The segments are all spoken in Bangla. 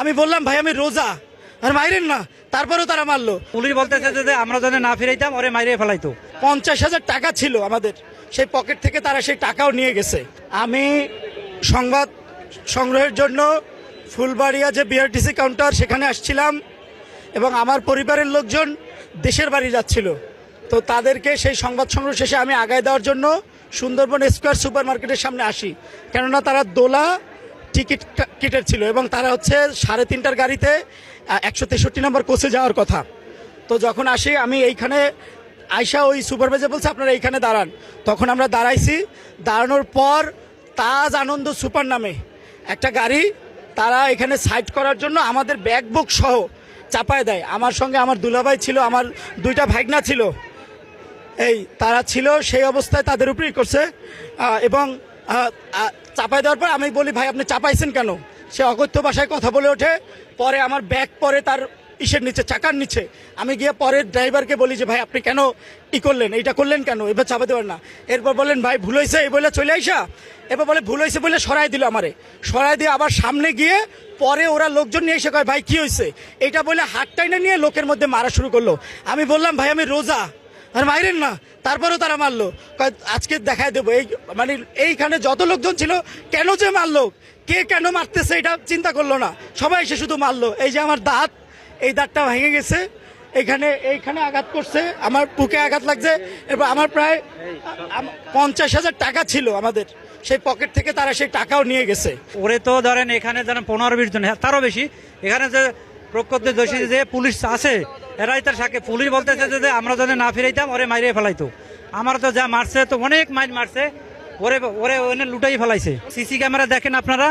আমি বললাম ভাই আমি রোজা। আর মাইরেন না। তারপরেও তারা মারলো। পুলিশ বলতেছে যে আমরা যদি না ফিরাইতাম ওরে মাইরে ফেলাইতো। পঞ্চাশ হাজার টাকা ছিল আমাদের। সেই পকেট থেকে তারা সেই টাকাও নিয়ে গেছে। আমি সংবাদ সংগ্রহের জন্য ফুলবাড়িয়া যে বিআরটিসি কাউন্টার সেখানে আসছিলাম এবং আমার পরিবারের লোকজন দেশের বাড়ি যাচ্ছিল। তো তাদেরকে সেই সংবাদ সংগ্রহ শেষে আমি আগায় দেওয়ার জন্য সুন্দরবন স্কোয়ার সুপার মার্কেটের সামনে আসি। কেননা তারা দোলা টিকিট কেটের ছিল এবং তারা হচ্ছে সাড়ে তিনটার গাড়িতে একশো তেষট্টি নম্বর কোচে যাওয়ার কথা। তো যখন আসি, আমি এইখানে আয়সা ওই সুপারভাইজার বলছে, আপনারা এইখানে দাঁড়ান। তখন আমরা দাঁড়াইছি। দাঁড়ানোর পর তাজ আনন্দ সুপার নামে একটা গাড়ি তারা এখানে সাইড করার জন্য আমাদের ব্যাগ বুক সহ চাপায় দেয়। আমার সঙ্গে আমার দুলাভাই ছিল, আমার দুইটা ভাগনা ছিল। এই তারা ছিল সেই অবস্থায় তাদের উপরেই করছে। এবং চাপাই দেওয়ার পর আমি বলি, ভাই, আপনি চাপাইছেন কেন? সে অগত্য ভাষায় কথা বলে ওঠে। পরে আমার ব্যাগ পরে তার ইসের নিচে, চাকার নিচে। আমি গিয়ে পরের ড্রাইভারকে বলি যে, ভাই, আপনি কেন ই করলেন? এইটা করলেন কেন? এবার চাপা পারেন না। এরপর বললেন, ভাই, ভুল হয়েছে। এই বলে চলে আইসা। এবার বলে, ভুল হয়েছে বলে সরাই দিল আমারে। সরাই দিয়ে আবার সামনে গিয়ে পরে ওরা লোকজন নিয়ে এসে কয়, ভাই, কি হয়েছে? এটা বলে হাত টাইনে নিয়ে লোকের মধ্যে মারা শুরু করল। আমি বললাম, ভাই, আমি রোজা। আর মাইরেন না। তারপরেও তারা মারলো। আজকে দেখায় দেবো। এই মানে এইখানে যত লোকজন ছিল কেন যে মারলো? কে কেন মারতেছে এটা চিন্তা করল না। সবাই এসে শুধু মারলো। এই যে আমার দাঁত এই দাঁতটা ভেঙে গেছে। এখানে এইখানে আঘাত করছে। আমার বুকে আঘাত লাগছে। এরপর আমার প্রায় পঞ্চাশ হাজার টাকা ছিল আমাদের। সেই পকেট থেকে তারা সেই টাকাও নিয়ে গেছে। ওরে তো ধরেন এখানে ধরেন পনেরো বিশ জন হ্যাঁ, তারও বেশি। এখানে যে প্রকৃত দোষী যে পুলিশ আছে এরাই তার সাথে পুলিশ বলতেছে যে আমরা যদি না ফিরাইতাম, ওরে মাইরে ফেলাইতো। আমার তো যা মারছে, তো অনেক মাইন মারছে। ওরে ওরে ওনে লুটাই ফেলাইছে। সিসি ক্যামেরা দেখেন আপনারা।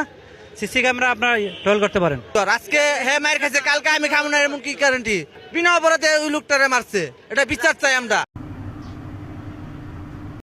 সিসি ক্যামেরা আপনারা টোল করতে পারেন। তো আজকে হে মায়ের কাছে কালকে আমি খাব না, এমন কি গ্যারান্টি বিনা অপরাধে ওই লোকটারে মারছে। এটা বিচার চাই আমরা।